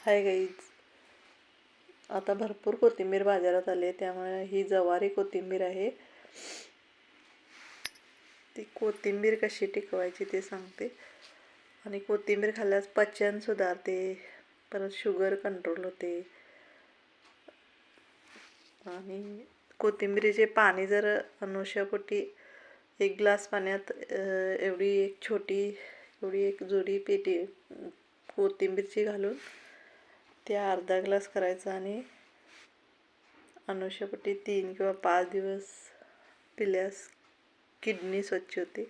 Hi guys आता भरपूर कोथिंबीर बाजारात आली त्यामुळे ही जवारी कोथिंबीर आहे. ती कोथिंबीर कशी टिकवायची ते सांगते. आणि कोथिंबीर खाल्ल्यास पचन सुधारते परत शुगर कंट्रोल होते. आणि कोथिंबीरीचे पाणी जर अनुष्यापोटी एक ग्लास पाण्यात एवढी एक छोटी एवढी एक जोडी पेटी कोथिंबीरची घालून त्या अर्धा ग्लास करायचा आणि अनुष्यापोटी तीन किंवा पाच दिवस पिल्यास किडनी स्वच्छ होते.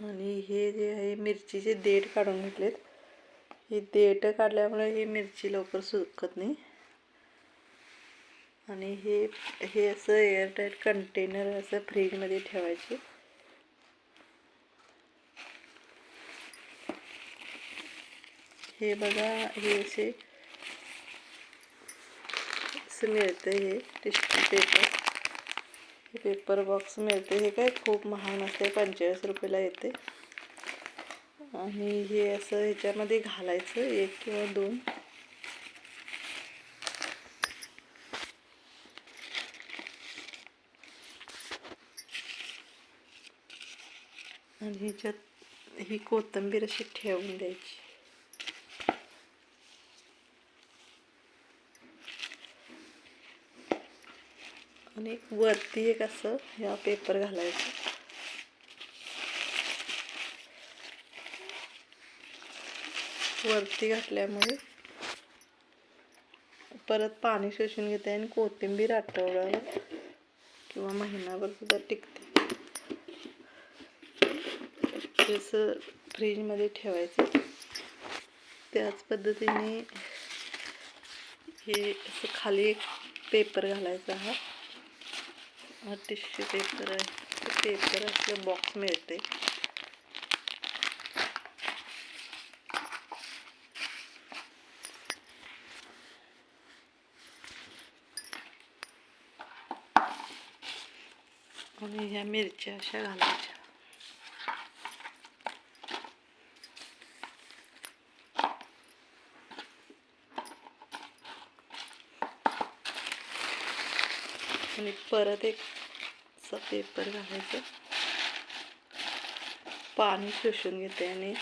आणि हे जे आहे मिरचीचे देठ काढून घेतलेत. ही देठ काढल्यामुळे ही मिरची लवकर सुकत नाही. आणि हे हे असं एअरटाईट कंटेनर असं फ्रीजमध्ये ठेवायचे. हे बघा हे असे असं मिळतं हे टिश्यू पेपर हे पेपर बॉक्स मिळते हे काय खूप महाग नसते पंचेचाळीस रुपयाला येते आणि हे असं ह्याच्यामध्ये घालायचं एक किंवा दोन. आणि ह्याच्यात ही कोथिंबीर अशी ठेवून द्यायची. आणि वरती एक असं ह्या पेपर घालायचं. वरती घातल्यामुळे परत पाणी शोषून घेते आणि कोथिंबीर आठवड्यावर किंवा महिनाभर सुद्धा टिकते. जसं फ्रीजमध्ये ठेवायचं त्याच पद्धतीने हे असं खाली एक पेपर घालायचा हा. हा टिश्यू पेपर आहे. पेपर असले बॉक्स मिळते. आणि ह्या मिरच्या अशा घालायच्या. आणि परत एक असं पेपर घालायचं. पाणी शोषून घेते आणि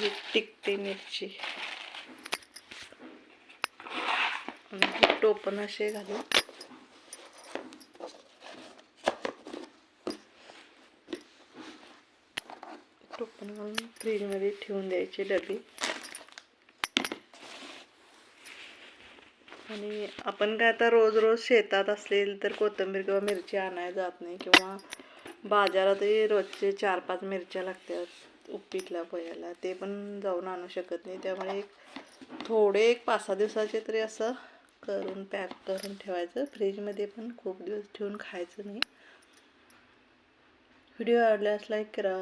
ही टिकते मिरची. टोपण असे घालून. टोपण घालून फ्रीजमध्ये ठेवून द्यायचे डबे. आणि आपण काय आता रोज रोज शेतात असेल तर कोथिंबीर किंवा मिरची आणायला जात नाही किंवा बाजारातही रोजचे चार पाच मिरच्या लागतात उपीटला पोह्याला. ते पण जाऊन आणू शकत नाही. त्यामुळे एक थोडे एक पाच सहा दिवसाचे तरी असं करून पॅक करून ठेवायचं. फ्रीजमध्ये पण खूप दिवस ठेवून खायचं नाही. व्हिडिओ आवडल्यास लाईक करा.